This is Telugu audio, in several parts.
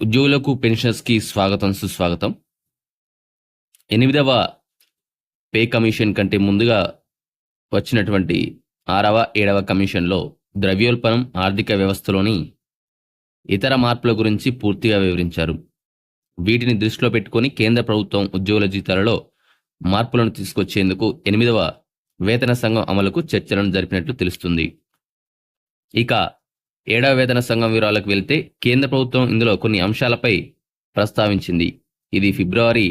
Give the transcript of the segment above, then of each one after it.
ఉద్యోగులకు పెన్షనర్స్కి స్వాగతం సుస్వాగతం. ఎనిమిదవ పే కమిషన్ కంటే ముందుగా వచ్చినటువంటి ఆరవ ఏడవ కమిషన్లో ద్రవ్యోల్బణం ఆర్థిక వ్యవస్థలోని ఇతర మార్పుల గురించి పూర్తిగా వివరించారు. వీటిని దృష్టిలో పెట్టుకొని కేంద్ర ప్రభుత్వం ఉద్యోగుల జీతాలలో మార్పులను తీసుకొచ్చేందుకు ఎనిమిదవ వేతన సంఘం అమలుకు చర్చలను జరిపినట్లు తెలుస్తుంది. ఇక ఏడవ వేతన సంఘం వివరాలకు వెళ్తే కేంద్ర ప్రభుత్వం ఇందులో కొన్ని అంశాలపై ప్రస్తావించింది. ఇది ఫిబ్రవరి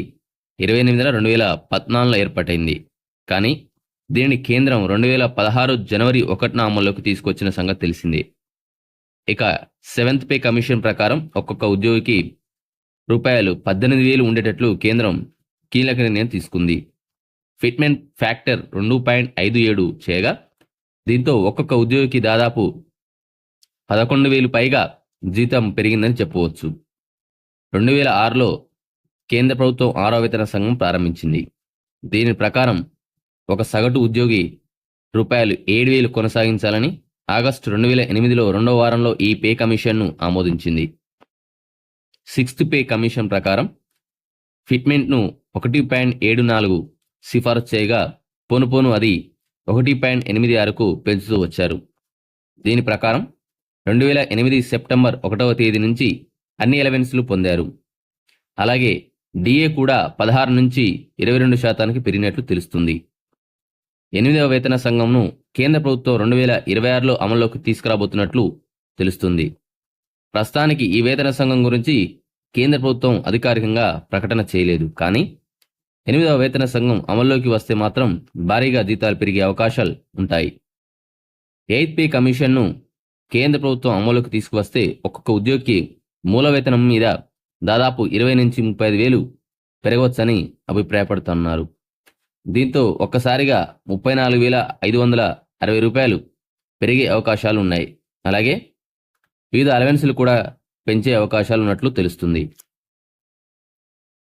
ఇరవై ఎనిమిదిన రెండు వేల పద్నాలుగులో ఏర్పాటైంది. కానీ దీనిని కేంద్రం రెండు వేల పదహారు జనవరి ఒకటిన అమల్లోకి తీసుకొచ్చిన సంగతి తెలిసిందే. ఇక సెవెంత్ పే కమిషన్ ప్రకారం ఒక్కొక్క ఉద్యోగికి రూపాయలు పద్దెనిమిది వేలు ఉండేటట్లు కేంద్రం కీలక నిర్ణయం తీసుకుంది. ఫిట్మెంట్ ఫ్యాక్టర్ రెండు పాయింట్ ఐదు ఏడు చేయగా దీంతో ఒక్కొక్క ఉద్యోగికి దాదాపు పదకొండు వేలు పైగా జీతం పెరిగిందని చెప్పవచ్చు. రెండు వేల ఆరులో కేంద్ర ప్రభుత్వం ఆరో వేతన సంఘం ప్రారంభించింది. దీని ప్రకారం ఒక సగటు ఉద్యోగి రూపాయలు ఏడు వేలు కొనసాగించాలని ఆగస్టు రెండు వేల ఎనిమిదిలో రెండో వారంలో ఈ పే కమిషన్ను ఆమోదించింది. సిక్స్త్ పే కమిషన్ ప్రకారం ఫిట్మెంట్ను ఒకటి పాయింట్ ఏడు నాలుగు సిఫారసు చేయగా పోను పోను అది ఒకటి పాయింట్ ఎనిమిది ఆరుకు పెంచుతూ వచ్చారు. దీని ప్రకారం రెండు వేల ఎనిమిది సెప్టెంబర్ ఒకటవ తేదీ నుంచి అన్ని ఎలవెన్స్లు పొందారు. అలాగే డిఏ కూడా పదహారు నుంచి ఇరవై రెండు శాతానికి పెరిగినట్లు తెలుస్తుంది. ఎనిమిదవ వేతన సంఘంను కేంద్ర ప్రభుత్వం రెండు వేల ఇరవై ఆరులో అమల్లోకి తీసుకురాబోతున్నట్లు తెలుస్తుంది. ప్రస్తుతానికి ఈ వేతన సంఘం గురించి కేంద్ర ప్రభుత్వం అధికారికంగా ప్రకటన చేయలేదు. కానీ ఎనిమిదవ వేతన సంఘం అమల్లోకి వస్తే మాత్రం భారీగా జీతాలు పెరిగే అవకాశాలు ఉంటాయి. ఎయిత్ పే కమిషన్ను కేంద్ర ప్రభుత్వం అమలులోకి తీసుకువస్తే ఒక్కొక్క ఉద్యోగికి మూల వేతనం మీద దాదాపు ఇరవై నుంచి ముప్పై ఐదు వేలు పెరగవచ్చని అభిప్రాయపడుతున్నారు. దీంతో ఒక్కసారిగా ముప్పై నాలుగు వేల ఐదు వందల అరవై రూపాయలు పెరిగే అవకాశాలు ఉన్నాయి అలాగే వివిధ అలవెన్సులు కూడా పెంచే అవకాశాలు ఉన్నట్లు తెలుస్తుంది.